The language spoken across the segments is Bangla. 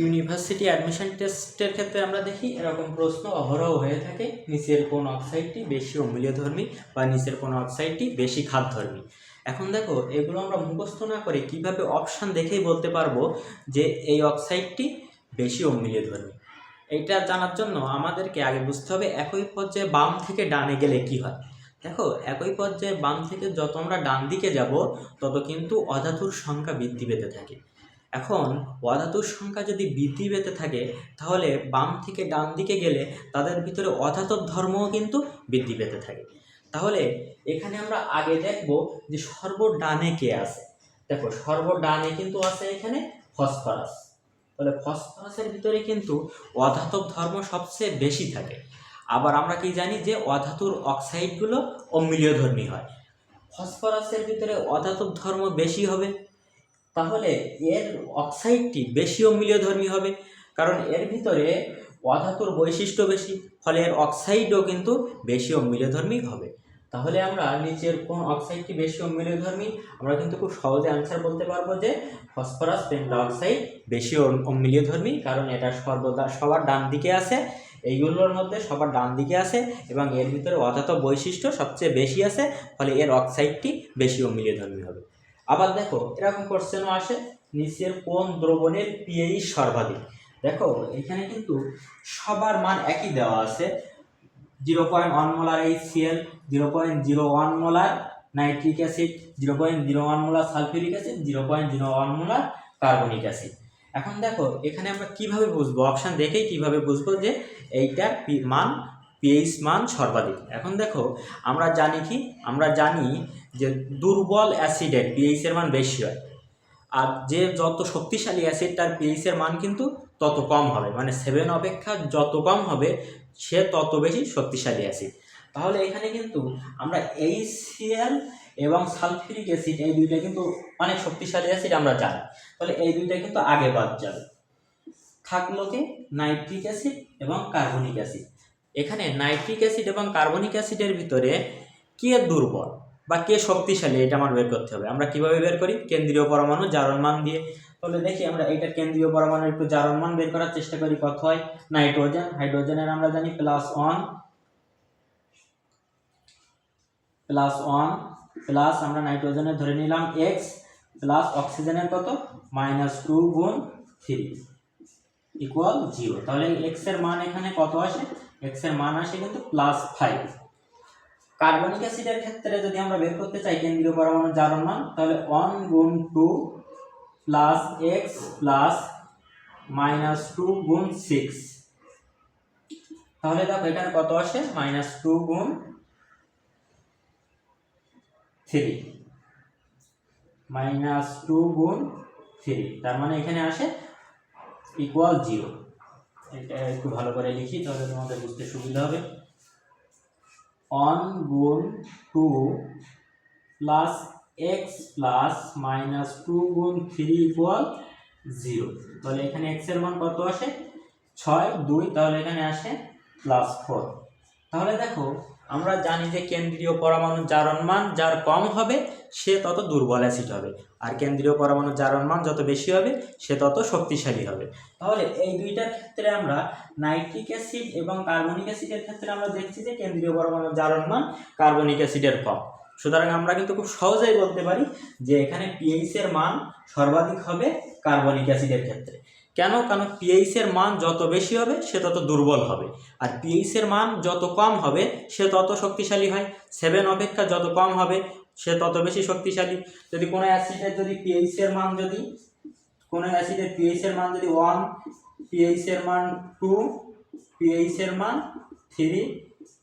ইউনিভার্সিটি অ্যাডমিশন টেস্টের ক্ষেত্রে আমরা দেখি এরকম প্রশ্ন অহরহ হয়ে থাকে। নিচের কোন অক্সাইডটি বেশি অম্লীয়ধর্মী বা নিচের কোন অক্সাইডটি বেশি খাদ্যধর্মী এখন দেখো, এগুলো আমরা মুখস্থ না করে কীভাবে অপশান দেখেই বলতে পারব যে এই অক্সাইডটি বেশি অম্লীয়ধর্মী? এইটা জানার জন্য আমাদেরকে আগে বুঝতে হবে একই পর্যায়ে বাম থেকে ডানে গেলে কি হয়। দেখো, একই পর্যায়ে বাম থেকে যত আমরা ডান দিকে যাব, তত কিন্তু অধাতুর সংখ্যা বৃদ্ধি পেতে থাকে। এখন অধাতুর সংখ্যা যদি বৃদ্ধি পেতে থাকে, তাহলে বাম থেকে ডান দিকে গেলে তাদের ভিতরে অধাতব ধর্মও কিন্তু বৃদ্ধি পেতে থাকে। তাহলে এখানে আমরা আগে দেখব যে সর্বডানে কে আছে। দেখো, সর্বডানে কিন্তু আছে এখানে ফসফরাস। তাহলে ফসফরাসের ভিতরে কিন্তু অধাতব ধর্ম সবচেয়ে বেশি থাকে। আবার আমরা কি জানি যে অধাতুর অক্সাইডগুলো অম্লীয়ধর্মী হয়। ফসফরাসের ভিতরে অধাতব ধর্ম বেশি হবে। তাহলে এর অক্সাইডটি বেশি অম্লীয়ধর্মী হবে। কারণ এর ভিতরে অধাতুর বৈশিষ্ট্য বেশি, ফলে এর অক্সাইডও কিন্তু বেশি অম্লীয়ধর্মী হবে। তাহলে আমরা নিচের কোন অক্সাইডটি বেশি অম্লীয়ধর্মী আমরা কিন্তু খুব সহজে আনসার বলতে পারব যে ফসফরাস পেন্টাঅক্সাইড বেশি অম- অম্লীয়ধর্মী কারণ এটা সর্বদা সবার ডান দিকে আছে, এইগুলোর মধ্যে সবার ডান দিকে আছে, এবং এর ভিতরে অধাতব বৈশিষ্ট্য সবচেয়ে বেশি আছে, ফলে এর অক্সাইডটি বেশি অম্লীয়ধর্মী হবে। আবার দেখো, এরকম কোশ্চেনও আসে, নিচের কোন দ্রবণের পিএইচ সর্বাধিক। দেখো, এখানে কিন্তু সবার মান একই দেওয়া আছে। Zero point one molar H CL zero point zero one molar nitric acid zero point zero one molar sulphuric acid zero point zero one molar carbonic acid এখন দেখো, এখানে আমরা কীভাবে বুঝব? অপশান দেখেই কীভাবে বুঝব যে এইটা মান পিএইচ মান সর্বাধিক। এখন দেখো, আমরা জানি কি? আমরা জানি যে দুর্বল অ্যাসিডের পিএইচের মান বেশি হয়। আর যে যত শক্তিশালী অ্যাসিড, তার পিএইচের মান কিন্তু তত কম হবে। মানে সেভেন অপেক্ষা যত কম হবে, সে তত বেশি শক্তিশালী অ্যাসিড। তাহলে এখানে কিন্তু আমরা এইচসিএল এবং সালফিউরিক অ্যাসিড এই দুইটা কিন্তু অনেক শক্তিশালী অ্যাসিড আমরা জানি। তাহলে এই দুইটা কিন্তু আগে বাদ যাবে। থাকল কি? নাইট্রিক অ্যাসিড এবং কার্বনিক অ্যাসিড। এখানে নাইট্রিক অ্যাসিড এবং কার্বনিক অ্যাসিডের ভিতরে কে দুর্বল? বা কে শক্তিশালী, এটা আমার বের করতে হবে। আমরা কীভাবে বের করি? কেন্দ্রীয় পরমাণু, জারণ মান দিয়ে। তাহলে দেখি আমরা এইটার কেন্দ্রীয় পরমাণু একটু জারণ মান বের করার চেষ্টা করি। কত হয়? নাইট্রোজেন। হাইড্রোজেনের আমরা জানি plus one plus one plus আমরা নাইট্রোজেনের ধরে নিলাম এক্স প্লাস অক্সিজেনের কত? মাইনাস টু গুণ থ্রি ইকুয়াল জিরো। তাহলে এক্সের মান এখানে কত আসে? এক্সের মান আসে কিন্তু প্লাস ফাইভ। কার্বনিক অ্যাসিডের ক্ষেত্রে যদি আমরা বের করতে চাই কেন্দ্রীয় পরমাণু জারণ মান, তাহলে ওয়ান গুণ two plus X plus minus two গুণ সিক্স তাহলে দেখো এখানে কত আসে? মাইনাস টু গুণ থ্রি মাইনাস টু গুণ থ্রি তার মানে এখানে আসে ইকুয়াল জিরো এটা একটু ভালো করে লিখি, তাহলে তোমাদের বুঝতে সুবিধা হবে। অন গুণ two plus X plus minus two গুণ থ্রি ইকুয়াল জিরো। তাহলে এখানে এক্সের মান কত আসে? ছয়, দুই, তাহলে এখানে আসে প্লাস ফোর। তাহলে দেখো আমরা জানি যে কেন্দ্রীয় পরমাণু জারণ মান যার কম হবে, সে তত দুর্বল অ্যাসিড হবে। আর কেন্দ্রীয় পরমাণু জারণ মান যত বেশি হবে, সে তত শক্তিশালী হবে। তাহলে এই দুইটার ক্ষেত্রে আমরা নাইট্রিক অ্যাসিড এবং কার্বনিক অ্যাসিডের ক্ষেত্রে আমরা দেখছি যে কেন্দ্রীয় পরমাণু জারণ মান কার্বনিক অ্যাসিডের কম। সুতরাং আমরা কিন্তু খুব সহজেই বলতে পারি যে এখানে পিএইচ এর মান সর্বাধিক হবে কার্বনিক অ্যাসিডের ক্ষেত্রে। কেন? কারণ পিএইচ এর মান যত বেশি হবে, সে তত দুর্বল হবে। আর পিএইচ এর মান যত কম হবে, সে তত শক্তিশালী হয়। সেভেন অপেক্ষা যত কম হবে, সে তত বেশি শক্তিশালী। যদি কোনো অ্যাসিডের যদি পিএইচ এর মান যদি, কোনো অ্যাসিডের পিএইচ এর মান যদি ওয়ান পিএইচ এর মান টু পিএইচ এর মান থ্রি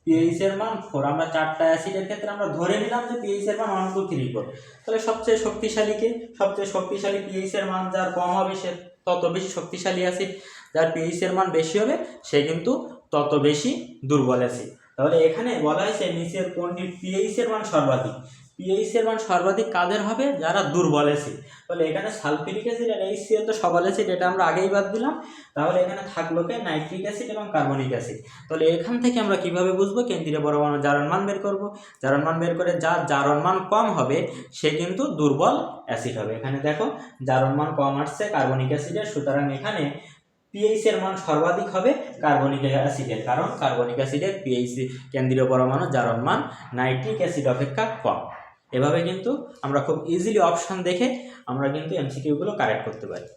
পিএইচ এর মান ফোর আমরা চারটা অ্যাসিডের ক্ষেত্রে আমরা ধরে নিলাম যে পিএইচ এর মান ওয়ান টু থ্রি ফোর তাহলে সবচেয়ে শক্তিশালীকে সবচেয়ে শক্তিশালী পিএইচ এর মান যার কম হবে সে তত বেশি শক্তিশালী অ্যাসিড যার পিএইচের মান বেশি হবে, সে কিন্তু তত বেশি দুর্বল অ্যাসিড। তাহলে এখানে বলা হয়েছে নিচের কোনটির পিএইচের মান সর্বাধিক? পিএইচ এর মান সর্বাধিক কাদের হবে? যারা দুর্বল অ্যাসিড তাহলে এখানে সালফিউরিক অ্যাসিড আর এইচসিএল তো সবল অ্যাসিড এটা আমরা আগেই বাদ দিলাম। তাহলে এখানে থাকল কে? নাইট্রিক অ্যাসিড এবং কার্বনিক অ্যাসিড তাহলে এখান থেকে আমরা কীভাবে বুঝব? কেন্দ্রীয় পরমাণু জারণ মান বের করব। জারণ মান বের করে যার জারণ মান কম হবে, সে কিন্তু দুর্বল অ্যাসিড হবে। এখানে দেখো, জারণ মান কম আসছে কার্বনিক অ্যাসিডের সুতরাং এখানে পিএইচ এর মান সর্বাধিক হবে কার্বনিক অ্যাসিডের কারণ কার্বনিক অ্যাসিডের পিএইচ কেন্দ্রীয় পরমাণু জারণ মান নাইট্রিক অ্যাসিড অপেক্ষা কম। এভাবে কিন্তু আমরা খুব ইজিলি অপশান দেখে আমরা কিন্তু এমসিকিউগুলো কারেক্ট করতে পারি।